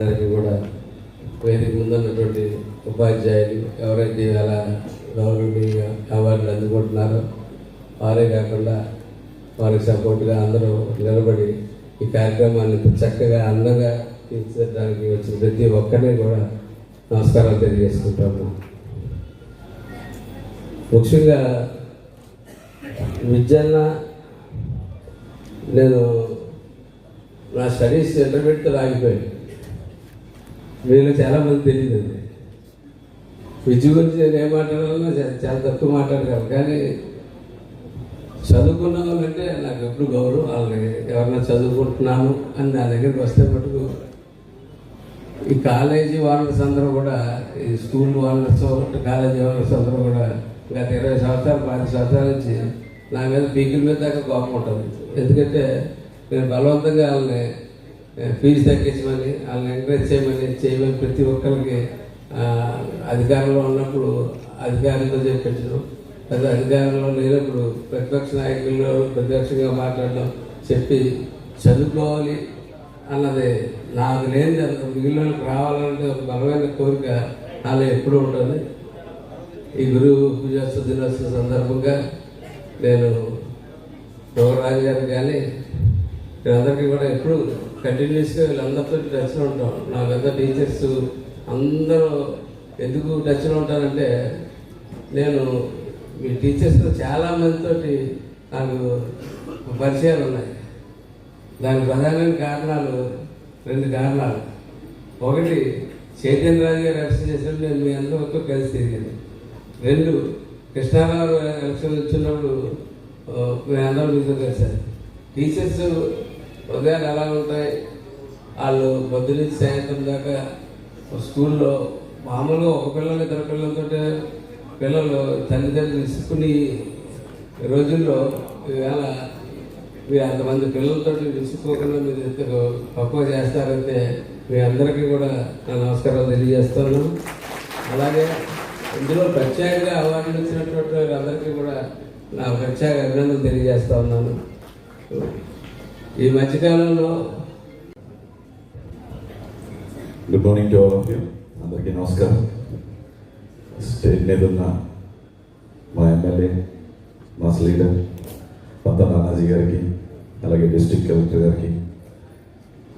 దానికి కూడా వేదిక ముందున్నటువంటి ఉపాధ్యాయులు ఎవరైతే అలా గవర్నమెంట్గా అవార్డులు అందుకుంటున్నారో వారే కాకుండా వారికి సపోర్ట్గా అందరూ నిలబడి ఈ కార్యక్రమాన్ని చక్కగా అందంగా తీర్చిదిద్దడానికి వచ్చిన ప్రతి ఒక్కరిని కూడా నమస్కారాలు తెలియజేసుకుంటాము. ముఖ్యంగా విద్యన్న నేను నా స్టడీస్ ఇంటర్మీడియట్తో ఆగిపోయాను. వీళ్ళు చాలామంది తెలియదండి. విద్య గురించి నేను ఏం మాట్లాడాలన్నా చాలా తక్కువ మాట్లాడగలను కానీ చదువుకున్న వాళ్ళంటే నాకు ఎప్పుడు గౌరవం వాళ్ళకి ఎవరన్నా చదువుకుంటున్నాను అని నా దగ్గరికి వస్తే మటుకు ఈ కాలేజీ వాళ్ళ అందరూ కూడా ఈ స్కూల్ వాళ్ళస్ కాలేజీ వాళ్ళ అందరూ కూడా గత ఇరవై సంవత్సరాలు పది సంవత్సరాల నుంచి నా మీద పీకిల మీద దాకా కోపం ఉంటుంది. ఎందుకంటే నేను బలవంతంగా వాళ్ళని ఫీజు తగ్గించమని వాళ్ళని ఎంకరేజ్ చేయమని చేయమని ప్రతి ఒక్కరికి అధికారంలో ఉన్నప్పుడు అధికారులతో చెప్పించడం లేదా అధికారంలో లేనప్పుడు ప్రతిపక్ష నాయకుల్లో ప్రతిపక్షంగా మాట్లాడడం చెప్పి చదువుకోవాలి అన్నది నాకు లేని మిగిలిన రావాలంటే ఒక బలమైన కోరిక నాలో ఎప్పుడూ ఉంటుంది. ఈ గురువు పూజోత్సవ దినోత్సవ సందర్భంగా నేను గౌరవరాజు గారు కానీ వీళ్ళందరికీ కూడా ఎప్పుడు కంటిన్యూస్గా వీళ్ళందరితో టచ్లో ఉంటాం. నా పెద్ద టీచర్స్ అందరూ ఎందుకు టచ్లో ఉంటారంటే నేను మీ టీచర్స్తో చాలామందితో నాకు పరిచయాలు ఉన్నాయి. దానికి ప్రధానమైన కారణాలు రెండు కారణాలు. ఒకటి చైతన్య రాజు గారు ఎలక్షన్ చేసినప్పుడు నేను మీ అందరితో కలిసి తిరిగాను. రెండు కృష్ణారావు ఎలక్షన్ వచ్చినప్పుడు మీ అందరూ మీతో కలిసారు టీచర్స్ ఉదయాలు ఎలా ఉంటాయి? వాళ్ళు పొద్దున సాయంత్రం దాకా స్కూల్లో మామూలుగా ఒక పిల్లలు ఇద్దరు పిల్లలతో పిల్లలు తల్లిదండ్రులు ఇసుకుని రోజుల్లో ఈవేళ మీరు అంతమంది పిల్లలతో విసుకోకుండా మీరు ఇద్దరు తక్కువ చేస్తారంటే మీ అందరికీ కూడా నా నమస్కారాలు తెలియజేస్తున్నాను అలాగే ఇందులో ప్రత్యేకంగా అవార్డులు ఇచ్చినటువంటి అందరికీ కూడా నా ప్రత్యేక అభినందనలు తెలియజేస్తా ఉన్నాను. ఈ మధ్యకాలంలో good morning to all of you అందరికీ నమస్కారం. స్టేజ్ మీద ఉన్న మా MLA mass leader Panta Nanaji గారికి అలాగే డిస్ట్రిక్ట్ కలెక్టర్ గారికి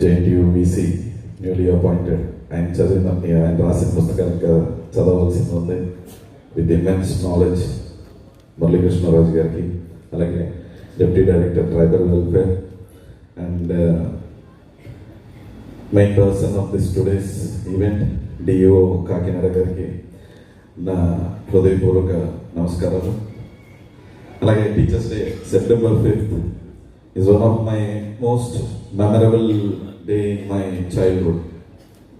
జేఎన్టీయూ బీసీ న్యూలీ అపాయింటెడ్ ఆయన చదివిన ఆయన రాసిన పుస్తకాలు ఇంకా చదవలసింది ఉంది. విత్ ఇమెన్స్ నాలెడ్జ్ మురళీకృష్ణరాజు గారికి అలాగే deputy director tribal welfare and main person of this today's event DO Kakinada గారికి నా హృదయపూర్వక నమస్కారాలు. అలాగే teachers day September fifth is one of my most memorable day in my childhood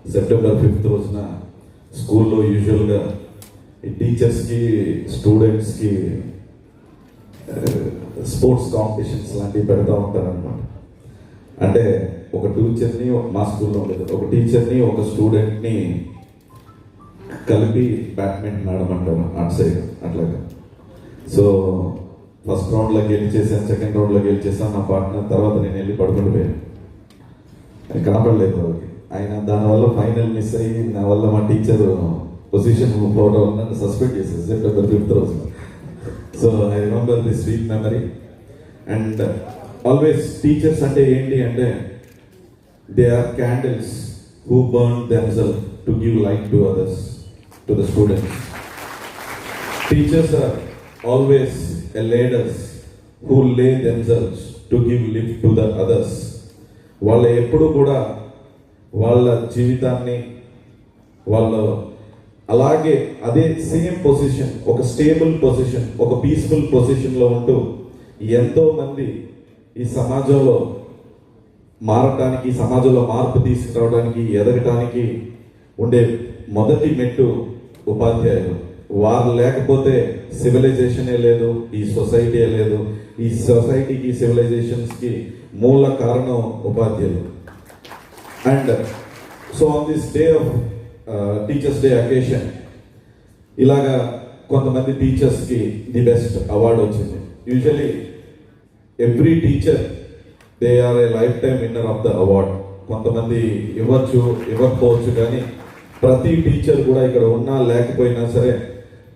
September fifth రోజున స్కూల్లో యూజువల్గా టీచర్స్కి స్టూడెంట్స్కి స్పోర్ట్స్ కాంపిటీషన్స్ లాంటివి పెడతా ఉంటారనమాట అంటే ఒక టీచర్ని మా స్కూల్లో ఉండేది. ఒక టీచర్ని ఒక స్టూడెంట్ని కలిపి బ్యాడ్మింటన్ ఆడమంటారు అటు సైడ్ అట్లాగా. సో ఫస్ట్ రౌండ్లో గెలిచేసాను సెకండ్ రౌండ్లో గెలిచేసాను నా పార్ట్నర్ తర్వాత నేను వెళ్ళి పడుకుని పోయాను. అది కనపడలేదు వాళ్ళకి. ఆయన దానివల్ల ఫైనల్ మిస్ అయ్యి నా వల్ల మా టీచర్ పొజిషన్ పోవడం వల్ల నన్ను సస్పెండ్ చేసేది సెప్టెంబర్ ఫిఫ్త్ రోజు. So I remember the sweet memory and always teachers అంటే ఏంటి అంటే they are candles who burn themselves to give light to others to the students teachers are always a ladders who lay themselves to give lift to the others వాళ్ళ ఎప్పుడు కూడా వాళ్ళ జీవితాన్ని వాళ్ళ అలాగే అదే సేమ్ పొజిషన్ ఒక స్టేబుల్ పొజిషన్ ఒక పీస్ఫుల్ పొజిషన్లో ఉంటూ ఎంతో మంది ఈ సమాజంలో మారటానికి సమాజంలో మార్పు తీసుకురావడానికి ఎదగటానికి ఉండే మొదటి మెట్టు ఉపాధ్యాయులు. వారు లేకపోతే సివిలైజేషనే లేదు ఈ సొసైటీయే లేదు. ఈ సొసైటీకి సివిలైజేషన్స్కి మూల కారణం ఉపాధ్యాయులు. And so on this day of teachers day occasion ఇలాగా కొంతమంది టీచర్స్కి ది బెస్ట్ అవార్డు వచ్చింది. Usually every teacher they are a life time winner of the award కొంతమంది ఇవ్వచ్చు ఇవ్వకపోవచ్చు కానీ ప్రతి టీచర్ కూడా ఇక్కడ ఉన్నా లేకపోయినా సరే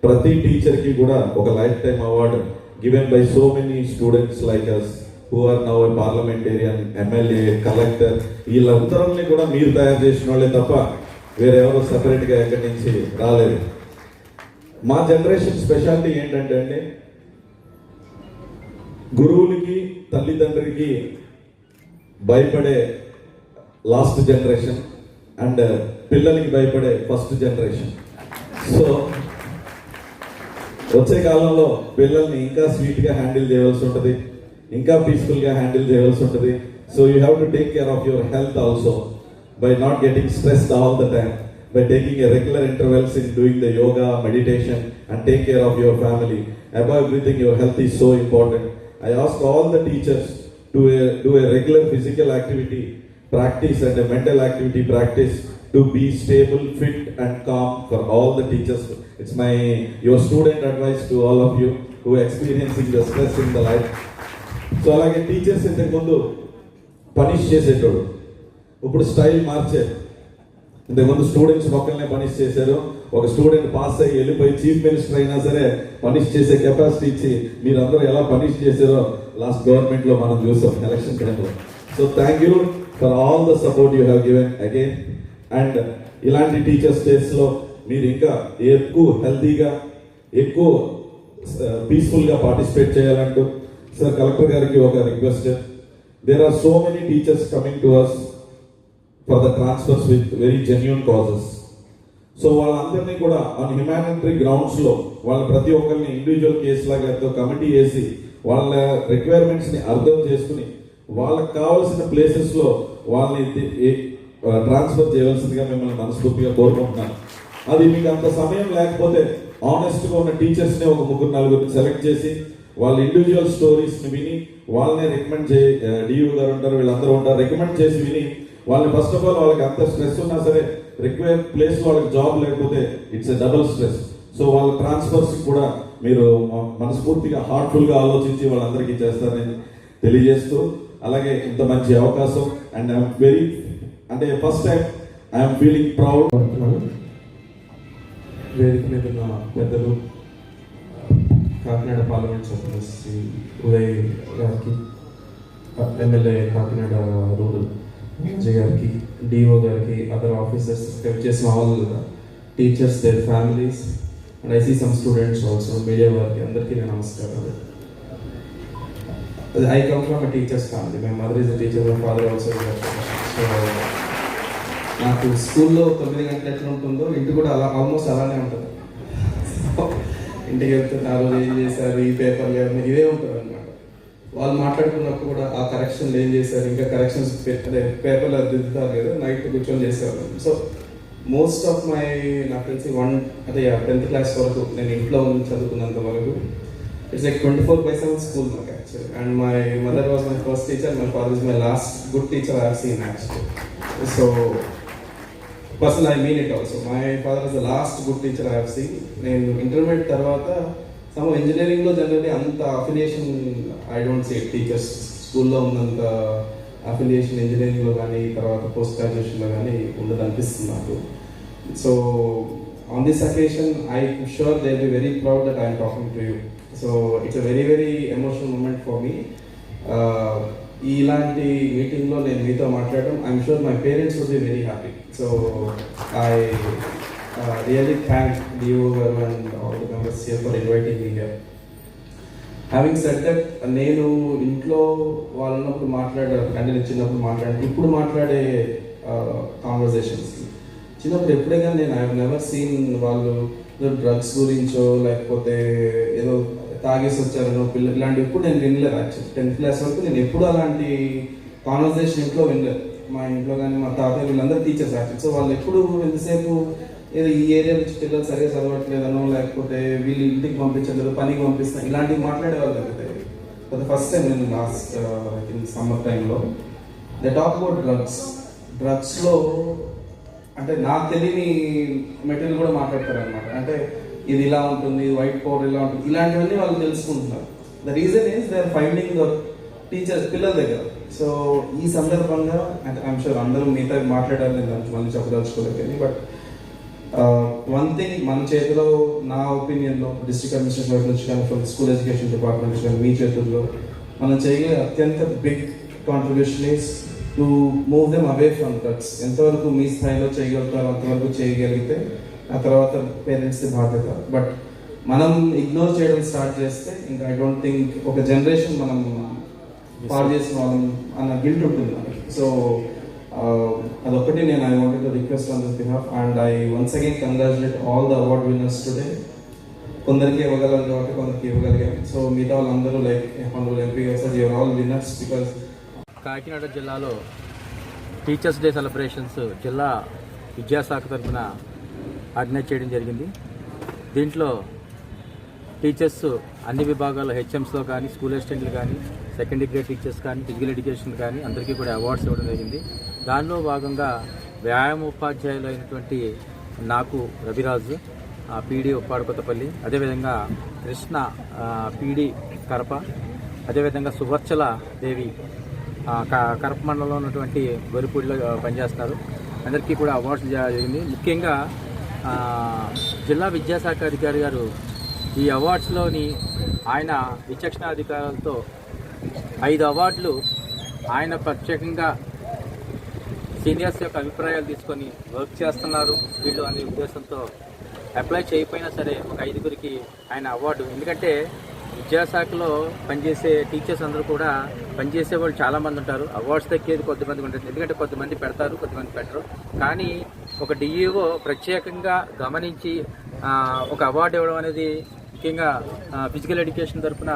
ప్రతి టీచర్కి కూడా ఒక life time award given by so many students like us who are now parliamentarian MLA collector వీళ్ళందరిని కూడా మీరు తయారు చేసిన వాళ్ళే తప్ప వేరెవరో సపరేట్గా ఎక్కడి నుంచి రాలేదు మా జనరేషన్ స్పెషాలిటీ ఏంటంటే అండి గురువులకి తల్లిదండ్రికి భయపడే లాస్ట్ జనరేషన్ అండ్ పిల్లలకి భయపడే ఫస్ట్ జనరేషన్ సో వచ్చే కాలంలో పిల్లల్ని ఇంకా స్వీట్గా హ్యాండిల్ చేయవలసి ఉంటుంది ఇంకా పీస్ఫుల్గా హ్యాండిల్ చేయవలసి ఉంటుంది. So you have to take care of your health also by not getting stressed all the time by taking a regular intervals in doing the yoga meditation and take care of your family above everything your health is so important I ask all the teachers to do a regular physical activity practice and a mental activity practice to be stable, fit, and calm for all the teachers. It's my your student advice to all of you who are experiencing the stress in the life. So అలాగే teachers ఇంతకు ముందు punish చేసేటోడు ఇప్పుడు style మార్చారు ఇంతకుముందు students ఒక్కరినే punish చేశారు ఒక student pass అయ్యి వెళ్ళిపోయి చీఫ్ మినిస్టర్ అయినా సరే పనిష్ చేసే కెపాసిటీ ఇచ్చి మీరందరూ ఎలా పనిష్ చేశారో లాస్ట్ గవర్నమెంట్లో మనం చూసాం ఎలక్షన్ టైంలో so thank you for all the support you have given again and ఇలాంటి టీచర్స్ డేస్లో మీరు ఇంకా ఎక్కువ హెల్తీగా ఎక్కువ పీస్ఫుల్గా పార్టిసిపేట్ చేయాలంటూ సార్ కలెక్టర్ గారికి ఒక request there are so many teachers coming to us for the transfers with very genuine causes so వాళ్ళందరినీ కూడా ఆన్ హ్యుమానిటరీ గ్రౌండ్స్లో వాళ్ళ ప్రతి ఒక్కరిని ఇండివిజువల్ కేసు లాగా ఎంతో కమిటీ వేసి వాళ్ళ రిక్వైర్మెంట్స్ని అర్థం చేసుకుని వాళ్ళకి కావాల్సిన ప్లేసెస్లో వాళ్ళని ట్రాన్స్ఫర్ చేయవలసిందిగా మిమ్మల్ని మనస్ఫూర్తిగా కోరుకుంటున్నాను. అది మీకు అంత సమయం లేకపోతే ఆనెస్ట్గా ఉన్న టీచర్స్ని ఒక ముగ్గురు నలుగురిని సెలెక్ట్ చేసి వాళ్ళ ఇండివిజువల్ స్టోరీస్ని విని వాళ్ళని రికమెండ్ చే డియూ గారు ఉంటారు వీళ్ళందరూ ఉంటారు రికమెండ్ చేసి విని వాళ్ళని ఫస్ట్ ఆఫ్ ఆల్ వాళ్ళకి అంత స్ట్రెస్ ఉన్నా సరే రిక్వైర్ ప్లేస్ వాళ్ళకి జాబ్ లేకపోతే it's a double stress so వాళ్ళ ట్రాన్స్ఫర్స్ కూడా మీరు మనస్ఫూర్తిగా హార్ట్ఫుల్గా ఆలోచించి వాళ్ళందరికీ చేస్తారని తెలియజేస్తూ అలాగే ఇంత మంచి అవకాశం. అండ్ ఐఎమ్ వెరీ అంటే first time I'm feeling proud వేదిక మీద ఉన్న పెద్దలు కాకినాడ పార్లమెంట్ సభ్యులు శ్రీ ఉదయ్ గారికి ఎమ్మెల్యే కాకినాడ రూరల్ విజయ్ గారికి డిఓ గారికి అదర్ ఆఫీసర్స్ చేసిన all teachers their families and I see some students also media వారికి అందరికీ నేను నమస్కారాలు. I come from teachers family my mother is teacher my father also so నాకు స్కూల్లో తొమ్మిది గంటలు ఎట్లా ఉంటుందో ఇంటి కూడా అలా ఆల్మోస్ట్ అలానే ఉంటుంది. ఇంటికి వెళ్తే ఏం చేశారు? ఈ పేపర్ లేదు ఇదే ఉంటుంది అనమాట వాళ్ళు మాట్లాడుకున్నప్పుడు కూడా ఆ కరెక్షన్లు ఏం చేశారు? ఇంకా కరెక్షన్స్ అదే పేపర్లు అది దిద్దుతారు కదా నైట్ కూర్చొని చేసేవాళ్ళు. సో మోస్ట్ ఆఫ్ మై నాకు తెలిసి వన్ అదే టెన్త్ క్లాస్ వరకు నేను ఇంట్లో ఉండి చదువుకున్నంత వరకు it's like twenty four by seven school నాకు actual and my mother was my first teacher my father is my last good teacher I seen actual so person I mean it also my father is the last good teacher I have seen నేను intermediate తర్వాత some ఇంజనీరింగ్లో generally అంత affiliation I don't see teachers స్కూల్లో ఉన్నంత affiliation ఇంజనీరింగ్లో కానీ తర్వాత post గ్రాడ్యుయేషన్లో కానీ ఉండదు అనిపిస్తుంది నాకు so on this occasion I sure they be very proud that I'm talking to you so it's a very very emotional moment for me ఇలాంటి మీటింగ్లో నేను మీతో మాట్లాడడం I'm sure my parents would be very happy so I Uh, really thank Leo and all the members members for for inviting here. Having set that నేను ఇంట్లో వాళ్ళు ఉన్నప్పుడు మాట్లాడారు అంటే నేను చిన్నప్పుడు మాట్లాడాను ఇప్పుడు మాట్లాడే కాన్వర్జేషన్స్ చిన్నప్పుడు ఎప్పుడే కానీ నేను ఐ నెవర్ సీన్ వాళ్ళు డ్రగ్స్ గురించో లేకపోతే ఏదో తాగేసి వచ్చారనో పిల్లలు ఇలాంటి ఎప్పుడు నేను వినలేదు యాక్చువల్లీ టెన్త్ క్లాస్ వరకు నేను ఎప్పుడు అలాంటి కాన్వర్జేషన్ ఇంట్లో వినలేదు. మా ఇంట్లో కానీ మా తాతయ్య వీళ్ళందరూ టీచర్స్ యాక్చువల్ సో వాళ్ళు ఎప్పుడు ఎంతసేపు ఏదో ఈ ఏరియా నుంచి పిల్లలు సరిగా చదవట్లేదనో లేకపోతే వీళ్ళు ఇంటికి పంపించలేదు పనికి పంపిస్తాను ఇలాంటివి మాట్లాడేవాళ్ళు అయితే ఫర్ ద ఫస్ట్ టైం నేను లాస్ట్ ఇన్ సమ్మర్ టైంలో ద టాక్ అబౌట్ డ్రగ్స్ డ్రగ్స్లో అంటే నాకు తెలియని మెటీరియల్ కూడా మాట్లాడతారు అనమాట అంటే ఇది ఇలా ఉంటుంది వైట్ పౌడర్ ఇలా ఉంటుంది. ఇలాంటివన్నీ వాళ్ళు తెలుసుకుంటున్నారు. The reason is they are finding the teachers పిల్లల దగ్గర. సో ఈ సందర్భంగా అంటే ఐమ్ షూర్ అందరూ మిగతా మాట్లాడాలి నేను మళ్ళీ చెప్పదలుచుకోలేదు కానీ బట్ Uh, వన్ థింగ్ మన చేతిలో నా ఒపీనియన్లో డిస్ట్రిక్ట్ అడ్మినిస్ట్రేషన్ వైపు నుంచి కానీ ఫ్రమ్ స్కూల్ ఎడ్యుకేషన్ డిపార్ట్మెంట్ నుంచి కానీ మీ చేతుల్లో మనం చేయగలిగే అత్యంత big contribution is to move them away from drugs ఎంతవరకు మీ స్థాయిలో చేయగలుగుతారో అంతవరకు చేయగలిగితే ఆ తర్వాత పేరెంట్స్ది బాధ్యత. బట్ మనం ఇగ్నోర్ చేయడం స్టార్ట్ చేస్తే ఇంకా ఐ డోంట్ థింక్ ఒక జనరేషన్ మనం పాడు చేసిన వాళ్ళం అన్న గిల్ట్ ఉంటుంది సో అదొకటి నేను I wanted to request on this behalf and I once again congratulate all the award winners today కొందరికి ఇవ్వగలం కాబట్టి కొందరికి ఇవ్వగలిగాం. సో మిగతా వాళ్ళందరూ like hundred MP sir your all winners because Kakinada జిల్లాలో టీచర్స్ డే సెలబ్రేషన్స్ జిల్లా విద్యాశాఖ తరఫున ఆర్గనైజ్ చేయడం జరిగింది. దీంట్లో టీచర్స్ అన్ని విభాగాల్లో హెచ్ఎంస్లో కానీ స్కూల్ అసిస్టెంట్లు కానీ సెకండ్ గ్రేడ్ టీచర్స్ కానీ ఫిజికల్ ఎడ్యుకేషన్ కానీ అందరికీ కూడా అవార్డ్స్ ఇవ్వడం జరిగింది. దానిలో భాగంగా వ్యాయామ ఉపాధ్యాయులు అయినటువంటి నాకు రవిరాజు పీడీ ఉప్పాడు కొత్తపల్లి అదేవిధంగా కృష్ణ పీడీ కరప అదేవిధంగా సువర్చల దేవి క- కరప మండలంలో ఉన్నటువంటి గొరిపూడిలో పనిచేస్తారు పనిచేస్తున్నారు. అందరికీ కూడా అవార్డ్స్ జరిగింది. ముఖ్యంగా జిల్లా విద్యాశాఖ అధికారి గారు ఈ అవార్డ్స్లోని ఆయన విచక్షణ అధికారులతో ఐదు అవార్డులు ఆయన ప్రత్యేకంగా సీనియర్స్ యొక్క అభిప్రాయాలు తీసుకొని వర్క్ చేస్తున్నారు. వీళ్ళు అనే ఉద్దేశంతో అప్లై చేయకపోయినా సరే ఒక ఐదుగురికి ఆయన అవార్డు. ఎందుకంటే విద్యాశాఖలో పనిచేసే టీచర్స్ అందరూ కూడా పనిచేసే వాళ్ళు చాలామంది ఉంటారు. అవార్డ్స్ దక్కేది కొద్దిమంది ఉంటుంది. ఎందుకంటే కొంతమంది పెడతారు కొంతమంది పెట్టరు. కానీ ఒక డిఈఓ ప్రత్యేకంగా గమనించి ఒక అవార్డు ఇవ్వడం అనేది ముఖ్యంగా ఫిజికల్ ఎడ్యుకేషన్ తరఫున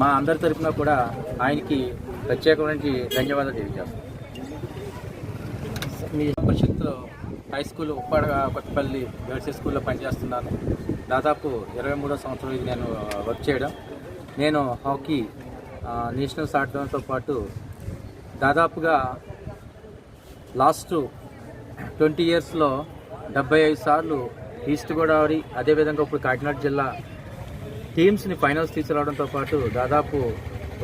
మా అందరి తరఫున కూడా ఆయనకి ప్రత్యేకమైన ధన్యవాదాలు తెలియజేస్తాం మీ Parishad high school Uppada Kothapalli girls స్కూల్లో పనిచేస్తున్నాను. దాదాపు ఇరవై మూడో సంవత్సరం ఇది నేను వర్క్ చేయడం. నేను హాకీ నేషనల్స్ ఆడడంతో పాటు దాదాపుగా లాస్ట్ ట్వంటీ ఇయర్స్లో డెబ్బై ఐదు సార్లు ఈస్ట్ గోదావరి అదేవిధంగా ఇప్పుడు కాకినాడ జిల్లా టీమ్స్ని ఫైనల్స్ తీసుకురావడంతో పాటు దాదాపు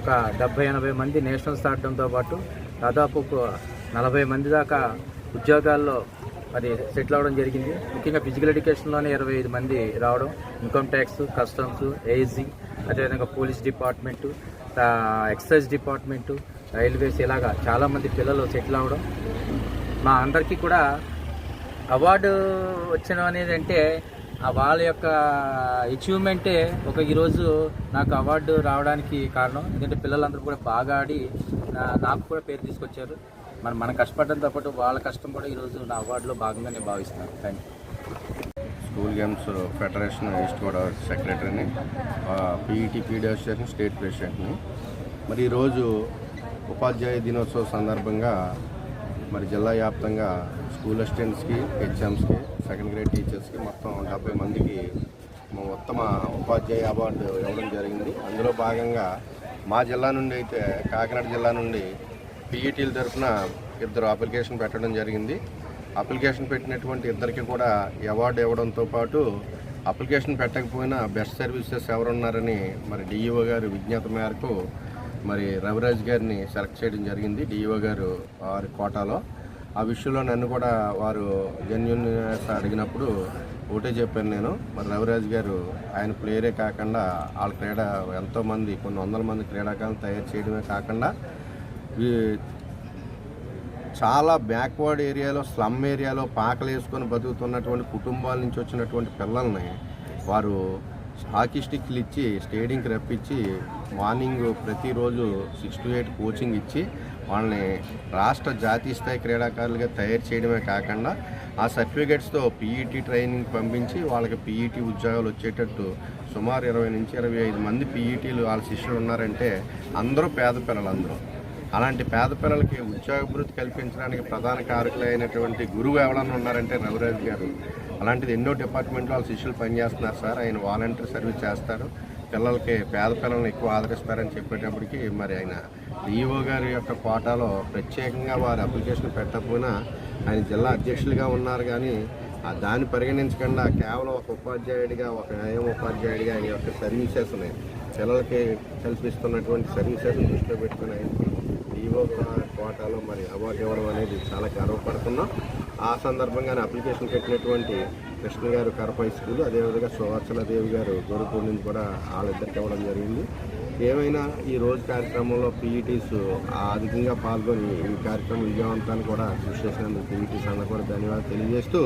ఒక డెబ్బై ఎనభై మంది నేషనల్స్ ఆడడంతో పాటు దాదాపు ఒక నలభై మంది దాకా ఉద్యోగాల్లో మరి సెటిల్ అవ్వడం జరిగింది. ముఖ్యంగా ఫిజికల్ ఎడ్యుకేషన్లోనే ఇరవై ఐదు మంది రావడం ఇన్కమ్ ట్యాక్స్ కస్టమ్స్ ఏజీ అదేవిధంగా police department excise department railways ఇలాగా చాలామంది పిల్లలు సెటిల్ అవ్వడం మా అందరికీ కూడా అవార్డు వచ్చడం అనేది అంటే వాళ్ళ యొక్క అచీవ్మెంటే ఒక ఈరోజు నాకు అవార్డు రావడానికి కారణం. ఎందుకంటే పిల్లలందరూ కూడా బాగా ఆడి నాకు కూడా పేరు తీసుకొచ్చారు. మరి మన కష్టపడడంతో పాటు వాళ్ళ కష్టం కూడా ఈరోజు నా అవార్డులో భాగంగా నేను భావిస్తున్నాను. Thank you school games federation east Godavari సెక్రటరీని పీఈటీ పీడీ స్టేట్ ప్రెసిడెంట్ని. మరి ఈరోజు ఉపాధ్యాయ దినోత్సవ సందర్భంగా మరి జిల్లా వ్యాప్తంగా స్కూల్ అసిస్టెంట్స్కి హెచ్ఎమ్స్కి సెకండ్ గ్రేడ్ టీచర్స్కి మొత్తం డెబ్బై మందికి ఉత్తమ ఉపాధ్యాయ అవార్డు ఇవ్వడం జరిగింది. అందులో భాగంగా మా జిల్లా నుండి అయితే కాకినాడ జిల్లా నుండి పీఈటీల తరఫున ఇద్దరు అప్లికేషన్ పెట్టడం జరిగింది. అప్లికేషన్ పెట్టినటువంటి ఇద్దరికి కూడా అవార్డు ఇవ్వడంతో పాటు అప్లికేషన్ పెట్టకపోయినా బెస్ట్ సర్వీసెస్ ఎవరున్నారని మరి డిఈఓ గారు విజ్ఞత మేరకు మరి రవిరాజ్ గారిని సెలెక్ట్ చేయడం జరిగింది. డిఈఓ గారు వారి కోటాలో. ఆ విషయంలో నన్ను కూడా వారు జెన్యున్నెస్ అడిగినప్పుడు ఒకటే చెప్పాను నేను మరి రవిరాజ్ గారు ఆయన ప్లేయరే కాకుండా వాళ్ళ క్రీడా ఎంతోమంది కొన్ని వందల మంది క్రీడాకారులు తయారు చేయడమే కాకుండా చాలా బ్యాక్వర్డ్ ఏరియాలో స్లమ్ ఏరియాలో పాకలు వేసుకొని బతుకుతున్నటువంటి కుటుంబాల నుంచి వచ్చినటువంటి పిల్లల్ని వారు హాకీ స్టిక్లు ఇచ్చి స్టేడియంకి రప్పించి మార్నింగ్ ప్రతిరోజు సిక్స్ టు ఎయిట్ కోచింగ్ ఇచ్చి వాళ్ళని రాష్ట్ర జాతీయ స్థాయి క్రీడాకారులుగా తయారు చేయడమే కాకుండా ఆ సర్టిఫికేట్స్తో పీఈటీ ట్రైనింగ్ పంపించి వాళ్ళకి పీఈటీ ఉద్యోగాలు వచ్చేటట్టు సుమారు ఇరవై నుంచి ఇరవై ఐదు మంది పీఈటీలు వాళ్ళ శిష్యులు ఉన్నారంటే అందరూ పేద పిల్లలు అందరూ అలాంటి పేద పిల్లలకి ఉద్యోగభివృద్ధి కల్పించడానికి ప్రధాన కారకులైనటువంటి గురువు ఎవరన్నా ఉన్నారంటే రవిరాజు గారు. అలాంటిది ఎన్నో డిపార్ట్మెంట్లో వాళ్ళ శిష్యులు పనిచేస్తున్నారు సార్. ఆయన వాలంటీర్ సర్వీస్ చేస్తారు. పిల్లలకి పేద పిల్లల్ని ఎక్కువ ఆదరిస్తారని చెప్పేటప్పటికి మరి ఆయన డిఈఓ గారి యొక్క కోటాలో ప్రత్యేకంగా వారు అప్లికేషన్ పెట్టకపోయినా ఆయన జిల్లా అధ్యక్షులుగా ఉన్నారు కానీ ఆ దాన్ని పరిగణించకుండా కేవలం ఒక ఉపాధ్యాయుడిగా ఒక న్యాయం ఉపాధ్యాయుడిగా ఆయన యొక్క సర్వీసెస్ని పిల్లలకి కల్పిస్తున్నటువంటి సర్వీసెస్ దృష్టిలో పెట్టుకుని ఆయన యువత కోటాలో మరి అవార్డు ఇవ్వడం అనేది చాలా గర్వపడుతున్నాం. ఆ సందర్భంగానే అప్లికేషన్ పెట్టినటువంటి కృష్ణ గారు కరపై స్కూల్ అదేవిధంగా సువార్చల దేవి గారు గొరుపూర్ నుంచి కూడా వాళ్ళిద్దరికి ఇవ్వడం జరిగింది. ఏమైనా ఈ రోజు కార్యక్రమంలో పీఈటీస్ అధికంగా పాల్గొని ఈ కార్యక్రమం విజయవంతాన్ని కూడా కృషి చేసినందుకు పీఈటీస్ అందరూ కూడా ధన్యవాదాలు తెలియజేస్తూ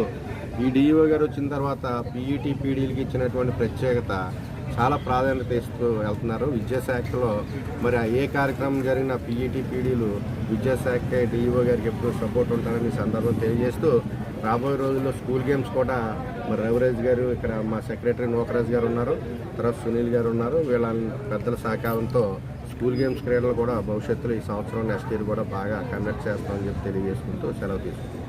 ఈ డిఈఓ గారు వచ్చిన తర్వాత పీఈటీ పీడీలకి ఇచ్చినటువంటి ప్రత్యేకత చాలా ప్రాధాన్యత ఇస్తూ వెళ్తున్నారు. విద్యాశాఖలో మరి ఏ కార్యక్రమం జరిగిన పీఈటీ పీడీలు విద్యాశాఖ డిఈఓ గారికి ఎప్పుడు సపోర్ట్ ఉంటారని సందర్భం తెలియజేస్తూ రాబోయే రోజుల్లో స్కూల్ గేమ్స్ కూడా మరి రవిరాజ్ గారు ఇక్కడ మా సెక్రటరీ నోకరాజ్ గారు ఉన్నారు. తర్వాత సునీల్ గారు ఉన్నారు. వీళ్ళ పెద్దల సహకారంతో స్కూల్ గేమ్స్ క్రీడలు కూడా భవిష్యత్తులో ఈ సంవత్సరం నెక్స్ట్ ఇయర్ కూడా బాగా కండక్ట్ చేస్తామని చెప్పి తెలియజేసుకుంటూ సెలవు తీసుకుంటాం